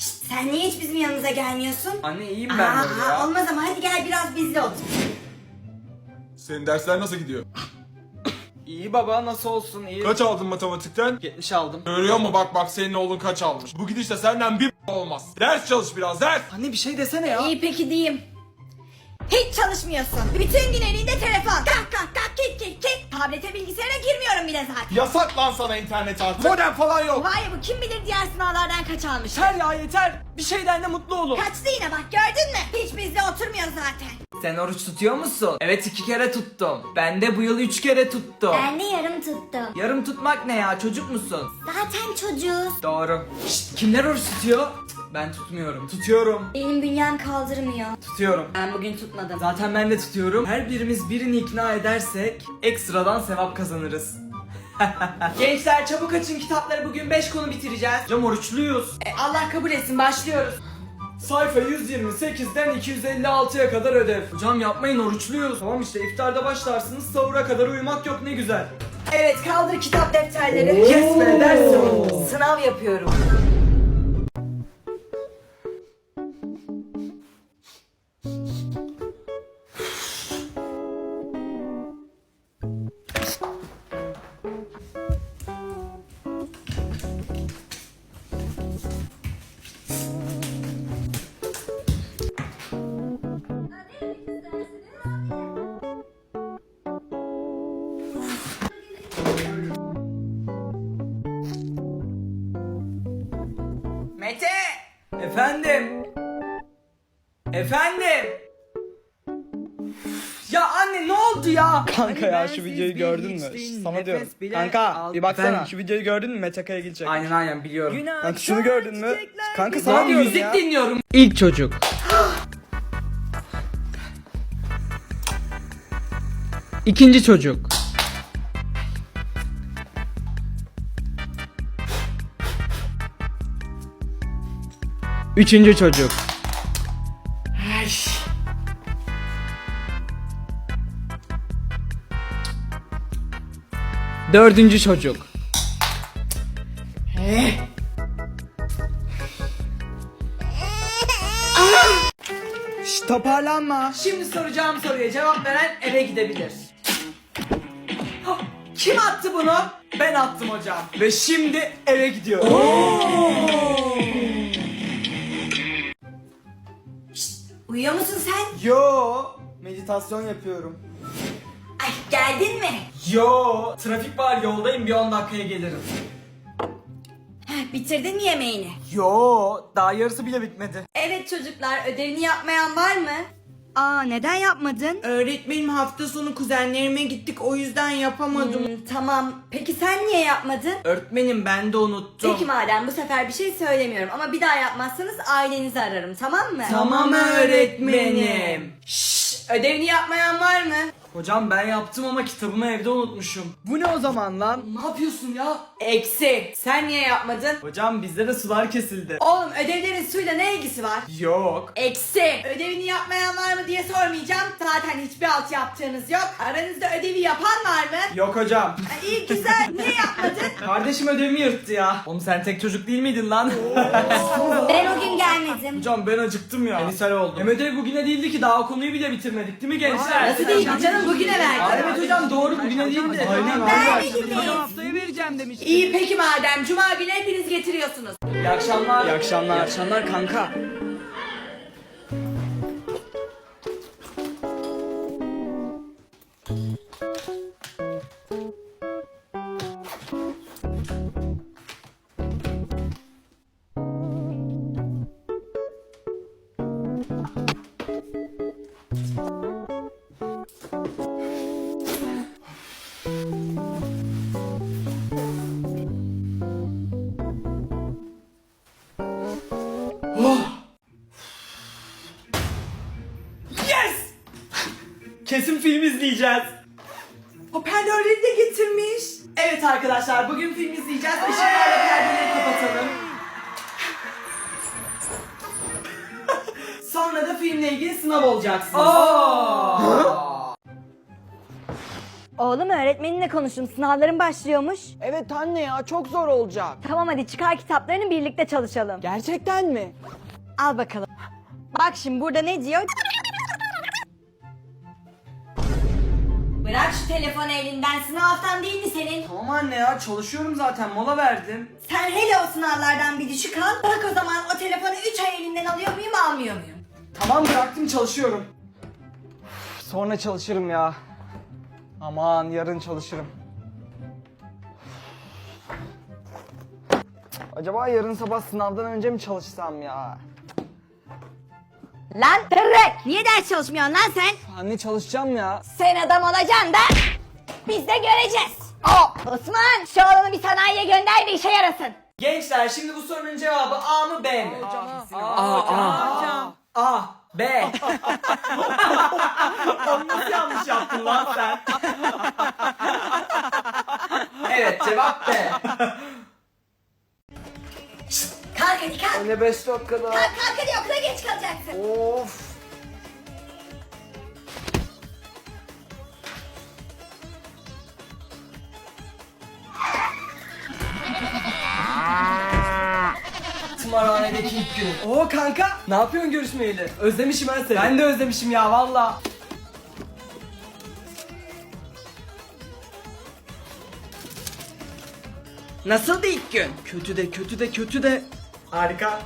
Şşt, sen niye hiç bizim yanımıza gelmiyorsun? Anne iyiyim ben Aa, böyle ya. olmaz ama hadi gel biraz bizle otur. Senin dersler nasıl gidiyor? İyi baba nasıl olsun iyi. Kaç aldın matematikten? 70 aldım. Görüyor mu bak bak senin oğlun kaç almış. Bu gidişle senden bir olmaz. Ders çalış biraz ders. Anne bir şey desene ya. İyi peki diyeyim. Hiç çalışmıyorsun. Bütün gün elinde telefon. Kalk kalk kalk git git git. Tablete bilgisayara girmiyorum bile zaten. Yasak lan sana internet artık. Modem falan yok. Vay bu kim bilir diğer sınavlardan kaç almış. Yeter ya yeter. Bir şeyden de mutlu olun. Kaçtı yine bak gördün mü? Hiç bizle oturmuyor zaten. Sen oruç tutuyor musun? Evet iki kere tuttum. Ben de bu yıl üç kere tuttum. de yarım tuttum. Yarım tutmak ne ya çocuk musun? Zaten çocuğuz. Doğru. Şşt, kimler oruç tutuyor? Ben tutmuyorum. Tutuyorum. Benim bünyem kaldırmıyor. Tutuyorum. Ben bugün tutmadım. Zaten ben de tutuyorum. Her birimiz birini ikna edersek ekstradan sevap kazanırız. Gençler çabuk açın kitapları bugün 5 konu bitireceğiz. Hocam oruçluyuz. E, Allah kabul etsin başlıyoruz. Sayfa 128'den 256'ya kadar ödev. Hocam yapmayın oruçluyuz. Tamam işte iftarda başlarsınız sahura kadar uyumak yok ne güzel. Evet kaldır kitap defterleri. Yes be ders yok. Sınav yapıyorum. Efendim? Efendim? Ya anne ne oldu ya? Kanka ya şu videoyu gördün mü? Sana diyorum. Kanka bir baksana Efendim? şu videoyu gördün mü? Metakaya gidecek. Aynen aynen biliyorum. Kanka şunu gördün mü? Kanka sana Lan diyorum müzik ya. dinliyorum. İlk çocuk. İkinci çocuk. Üçüncü çocuk. Dördüncü çocuk. Şş, toparlanma. Şimdi soracağım soruya cevap veren eve gidebilir. Ha, Kim attı bunu? Ben attım hocam. Ve şimdi eve gidiyorum. Uyuyor musun sen? Yo meditasyon yapıyorum. Ay geldin mi? Yo, trafik var yoldayım bir 10 dakikaya gelirim. Heh, bitirdin mi yemeğini? Yo, daha yarısı bile bitmedi. Evet çocuklar ödevini yapmayan var mı? Aa neden yapmadın? Öğretmenim hafta sonu kuzenlerime gittik o yüzden yapamadım. Hmm, tamam. Peki sen niye yapmadın? Öğretmenim ben de unuttum. Peki madem bu sefer bir şey söylemiyorum ama bir daha yapmazsanız ailenizi ararım tamam mı? Tamam öğretmenim. Şşş ödevini yapmayan var mı? Hocam ben yaptım ama kitabımı evde unutmuşum. Bu ne o zaman lan? Ne yapıyorsun ya? Eksi. Sen niye yapmadın? Hocam bizde de sular kesildi. Oğlum ödevlerin suyla ne ilgisi var? Yok. Eksi. Ödevini yapmayan var mı diye sormayacağım. Zaten hiçbir alt yaptığınız yok. Aranızda ödevi yapan var mı? Yok hocam. Ha, İyi güzel. Niye yapmadın? Kardeşim ödevimi yırttı ya. Oğlum sen tek çocuk değil miydin lan? ben o gün gelmedim. Hocam ben acıktım ya. Enisel oldum. Hem ödev bugüne değildi ki daha o konuyu bile bitirmedik değil mi gençler? Nasıl değil canım bugüne Aa, verdim. evet hocam doğru bugüne değildi. Aynen Vermediniz. haftaya vereceğim demiştim. İyi peki madem cuma günü hepiniz getiriyorsunuz. İyi akşamlar. İyi akşamlar. İyi akşamlar kanka. Film izleyeceğiz. Hoparlörleri de getirmiş. Evet arkadaşlar bugün film izleyeceğiz. Işıklarla perdeleri kapatalım. Sonra da filmle ilgili sınav olacaksınız. Oğlum öğretmeninle konuşun. Sınavların başlıyormuş. Evet anne ya çok zor olacak. Tamam hadi çıkar kitaplarını birlikte çalışalım. Gerçekten mi? Al bakalım. Bak şimdi burada ne diyor? Bırak şu telefonu elinden sınavdan değil mi senin? Tamam anne ya çalışıyorum zaten mola verdim. Sen hele o sınavlardan bir düşük al. Bak o zaman o telefonu 3 ay elinden alıyor muyum almıyor muyum? Tamam bıraktım çalışıyorum. Sonra çalışırım ya. Aman yarın çalışırım. Acaba yarın sabah sınavdan önce mi çalışsam ya? Lan tırrek! Niye ders çalışmıyorsun lan sen? Anne çalışacağım ya. Sen adam olacaksın da biz de göreceğiz. Osman şu oğlanı bir sanayiye gönder de işe yarasın. Gençler şimdi bu sorunun cevabı A mı B mi? A, A, A, A, B. Onu nasıl yanlış yaptın lan sen? evet cevap B. Anne 5 dakikada. Kalk kalk hadi okula geç kalacaksın. Of. Tımarhanedeki ilk günüm. Oo kanka. Ne yapıyorsun görüşmeyeli? Özlemişim ben seni. Ben de özlemişim ya valla. Nasıldı ilk gün? Kötü de kötü de kötü de. Harika.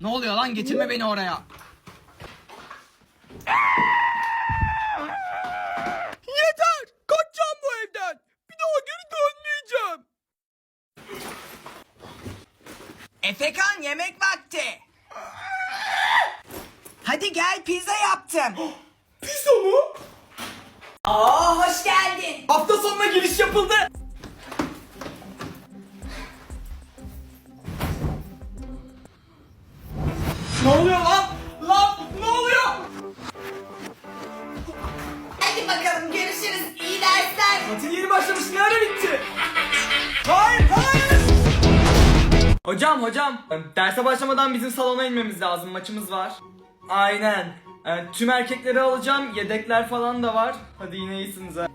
Ne oluyor lan getirme beni oraya. Yeter! Kaçacağım bu evden. Bir daha geri dönmeyeceğim. Efekan yemek vakti. Hadi gel pizza yaptım. Pizza mı? Oo hoş geldin. Hafta sonuna giriş yapıldı. Ne oluyor lan? Lan ne oluyor? Hadi bakalım görüşürüz. İyi dersler. Tatil yeni başlamış ne ara bitti? Hayır. Hocam hocam derse başlamadan bizim salona inmemiz lazım maçımız var. Aynen. Ee, tüm erkekleri alacağım yedekler falan da var. Hadi yine iyisiniz ha.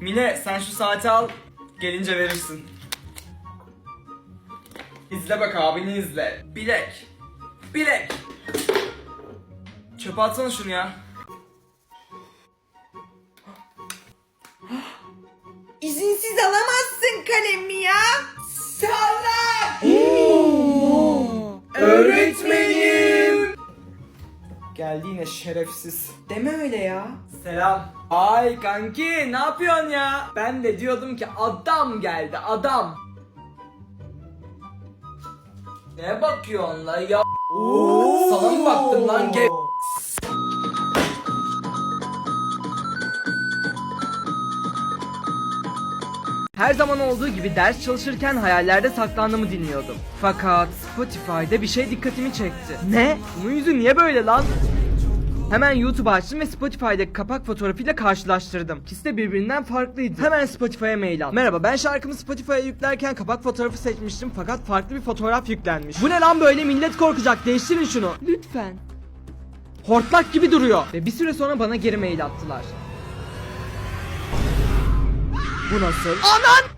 Mine sen şu saati al gelince verirsin. İzle bak abini izle. Bilek. Bilek. Çöpe atsana şunu ya. İzinsiz alamazsın kalemi ya. Salla. Geldi yine şerefsiz. Deme öyle ya. Selam. Ay kanki ne yapıyorsun ya? Ben de diyordum ki adam geldi adam. Ne bakıyorsun la ya? Sana mı baktım lan ge... Her zaman olduğu gibi ders çalışırken hayallerde saklandığımı dinliyordum. Fakat Spotify'da bir şey dikkatimi çekti. Ne? Bunun yüzü niye böyle lan? Hemen YouTube açtım ve Spotify'daki kapak fotoğrafıyla karşılaştırdım. İkisi de birbirinden farklıydı. Hemen Spotify'a mail attım. Merhaba ben şarkımı Spotify'a yüklerken kapak fotoğrafı seçmiştim fakat farklı bir fotoğraf yüklenmiş. Bu ne lan böyle millet korkacak değiştirin şunu. Lütfen. Hortlak gibi duruyor. Ve bir süre sonra bana geri mail attılar. Bu nasıl? Anan!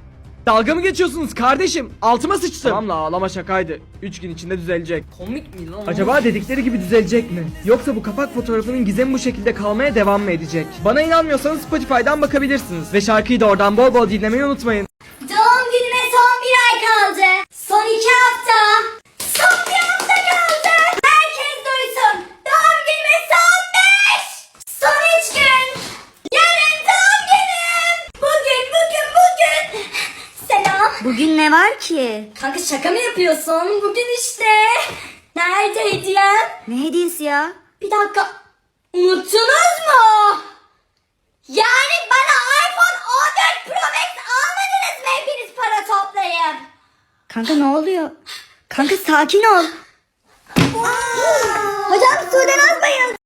Dalga mı geçiyorsunuz kardeşim? Altıma sıçtım. Tamam la ağlama şakaydı. 3 gün içinde düzelecek. Komik mi lan? Acaba dedikleri gibi düzelecek mi? Yoksa bu kapak fotoğrafının gizemi bu şekilde kalmaya devam mı edecek? Bana inanmıyorsanız Spotify'dan bakabilirsiniz. Ve şarkıyı da oradan bol bol dinlemeyi unutmayın. Doğum günüme son bir ay kaldı. Ki? Kanka şaka mı yapıyorsun? Bugün işte. Nerede hediyem? Ne hediyesi ya? Bir dakika. Unuttunuz mu? Yani bana iPhone 14 Pro Max almadınız mı hepiniz para toplayıp? Kanka ne oluyor? Kanka sakin ol. Hocam Sude Naz bayıldı.